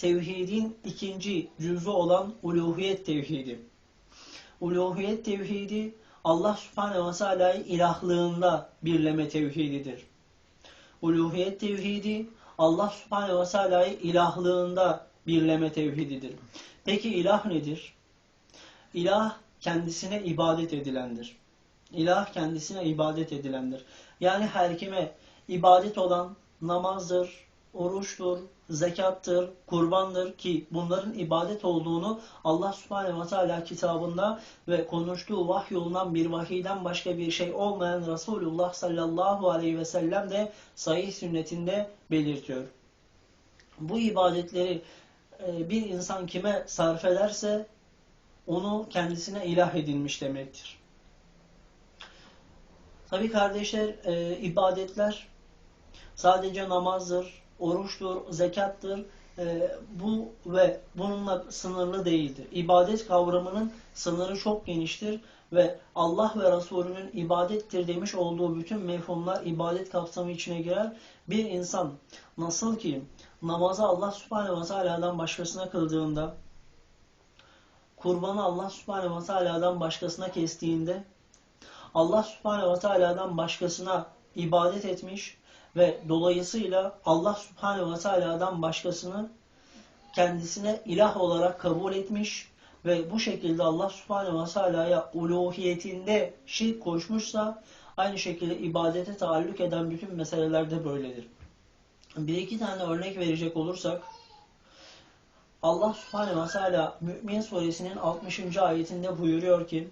tevhidin ikinci cüzü olan uluhiyet tevhidi. Uluhiyet tevhidi Allah subhanehu ve teala'yı ilahlığında birleme tevhididir. Uluhiyet tevhidi Allah subhanehu ve teala'yı ilahlığında birleme tevhididir. Peki ilah nedir? İlah kendisine ibadet edilendir. İlah kendisine ibadet edilendir. Yani her kime ibadet olan namazdır, oruçtur, zekattır, kurbandır ki bunların ibadet olduğunu Allah subhanehu ve teala kitabında ve konuştuğu vahyolunan bir vahiyden başka bir şey olmayan Resulullah sallallahu aleyhi ve sellem de sahih sünnetinde belirtiyor. Bu ibadetleri e, bir insan kime sarf ederse onu kendisine ilah edinmiş demektir. Tabi kardeşler e, ibadetler sadece namazdır, oruçtur, zekattır. E, bu ve bununla sınırlı değildir. İbadet kavramının sınırı çok geniştir ve Allah ve Resulünün ibadettir demiş olduğu bütün mefhumlar ibadet kapsamı içine girer. Bir insan nasıl ki namazı Allah subhanehu ve teala'dan başkasına kıldığında kurbanı Allah subhanehu ve teala'dan başkasına kestiğinde Allah subhanehu ve teala'dan başkasına ibadet etmiş ve dolayısıyla Allah subhanehu ve teala'dan başkasını kendisine ilah olarak kabul etmiş ve bu şekilde Allah subhanehu ve teala'ya uluhiyetinde şirk koşmuşsa aynı şekilde ibadete taalluk eden bütün meselelerde böyledir. Bir iki tane örnek verecek olursak Allah subhanehu ve teala Mü'min suresinin 60. ayetinde buyuruyor ki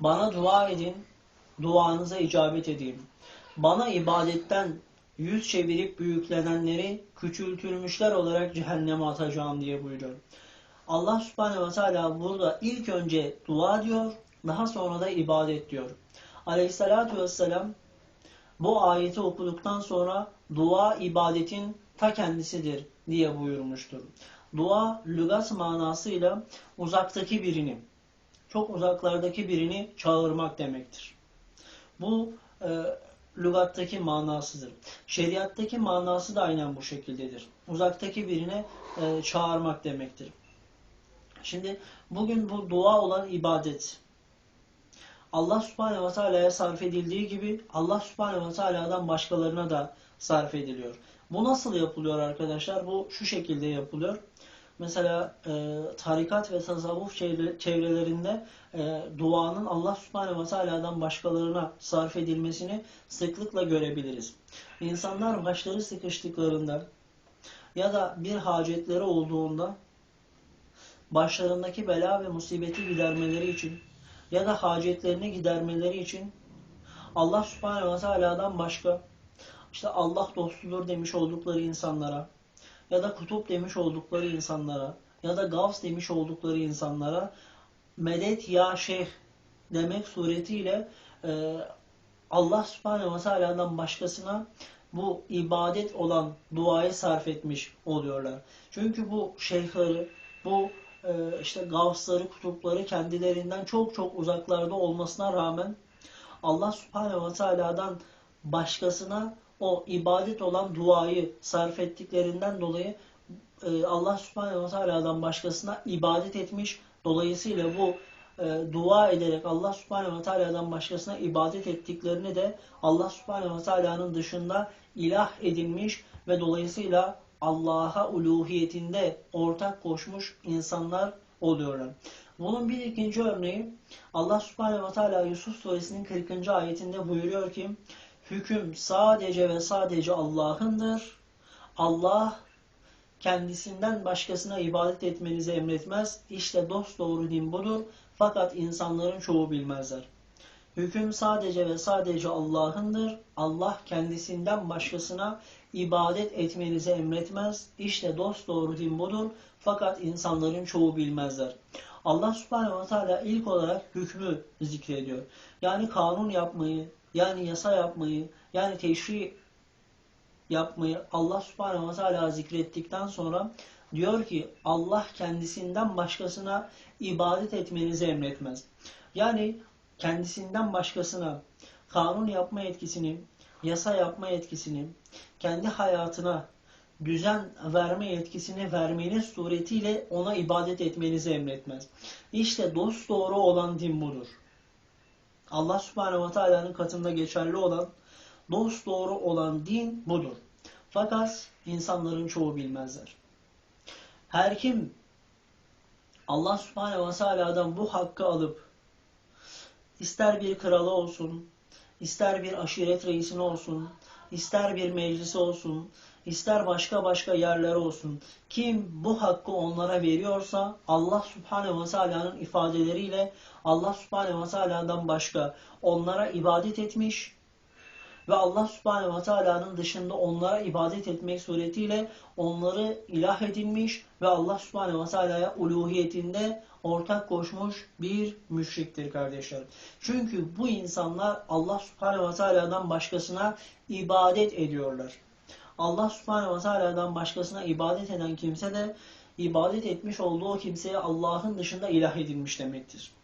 Bana dua edin, duanıza icabet edeyim. Bana ibadetten yüz çevirip büyüklenenleri küçültülmüşler olarak cehenneme atacağım diye buyuruyor. Allah subhanehu ve teala burada ilk önce dua diyor, daha sonra da ibadet diyor. Aleyhissalatü vesselam bu ayeti okuduktan sonra dua ibadetin ta kendisidir diye buyurmuştur. Dua lügat manasıyla uzaktaki birini, çok uzaklardaki birini çağırmak demektir. Bu e, lügattaki manasıdır. Şeriattaki manası da aynen bu şekildedir. Uzaktaki birine e, çağırmak demektir. Şimdi bugün bu dua olan ibadet Allah subhanehu ve teala'ya sarf edildiği gibi Allah subhanehu ve teala'dan başkalarına da sarf ediliyor. Bu nasıl yapılıyor arkadaşlar? Bu şu şekilde yapılıyor. Mesela e, tarikat ve tasavvuf çevrelerinde e, duanın Allah subhanehu ve teala'dan başkalarına sarf edilmesini sıklıkla görebiliriz. İnsanlar başları sıkıştıklarında ya da bir hacetleri olduğunda başlarındaki bela ve musibeti gidermeleri için ya da hacetlerini gidermeleri için Allah subhanehu ve teala'dan başka işte Allah dostudur demiş oldukları insanlara ya da kutup demiş oldukları insanlara ya da gavs demiş oldukları insanlara medet ya şeyh demek suretiyle e, Allah subhanehu ve teala'dan başkasına bu ibadet olan duayı sarf etmiş oluyorlar. Çünkü bu şeyhleri, bu e, işte gavsları, kutupları kendilerinden çok çok uzaklarda olmasına rağmen Allah subhanehu ve teala'dan başkasına o ibadet olan duayı sarf ettiklerinden dolayı e, Allah subhanehu ve teala'dan başkasına ibadet etmiş. Dolayısıyla bu e, dua ederek Allah subhanehu ve teala'dan başkasına ibadet ettiklerini de Allah subhanehu ve teala'nın dışında ilah edinmiş ve dolayısıyla Allah'a uluhiyetinde ortak koşmuş insanlar oluyorlar. Bunun bir ikinci örneği Allah subhanehu ve teala Yusuf suresinin 40. ayetinde buyuruyor ki hüküm sadece ve sadece Allah'ındır. Allah kendisinden başkasına ibadet etmenizi emretmez. İşte dost doğru din budur. Fakat insanların çoğu bilmezler. Hüküm sadece ve sadece Allah'ındır. Allah kendisinden başkasına ibadet etmenizi emretmez. İşte dost doğru din budur. Fakat insanların çoğu bilmezler. Allah subhanehu ve teala ilk olarak hükmü zikrediyor. Yani kanun yapmayı, yani yasa yapmayı, yani teşri yapmayı Allah subhanehu ve teala zikrettikten sonra diyor ki Allah kendisinden başkasına ibadet etmenizi emretmez. Yani kendisinden başkasına kanun yapma etkisini, yasa yapma etkisini kendi hayatına düzen verme yetkisini vermeniz suretiyle ona ibadet etmenizi emretmez. İşte dost doğru olan din budur. Allah subhanehu ve teala'nın katında geçerli olan dost doğru olan din budur. Fakat insanların çoğu bilmezler. Her kim Allah subhanehu ve teala'dan bu hakkı alıp ister bir kralı olsun, ister bir aşiret reisini olsun, ister bir meclisi olsun, ister başka başka yerler olsun. Kim bu hakkı onlara veriyorsa Allah subhanehu ve teala'nın ifadeleriyle Allah subhanehu ve teala'dan başka onlara ibadet etmiş ve Allah subhanehu ve teala'nın dışında onlara ibadet etmek suretiyle onları ilah edinmiş ve Allah subhanehu ve teala'ya uluhiyetinde ortak koşmuş bir müşriktir kardeşler. Çünkü bu insanlar Allah subhanehu ve teala'dan başkasına ibadet ediyorlar. Allah subhanehu ve teala'dan başkasına ibadet eden kimse de ibadet etmiş olduğu kimseye Allah'ın dışında ilah edilmiş demektir.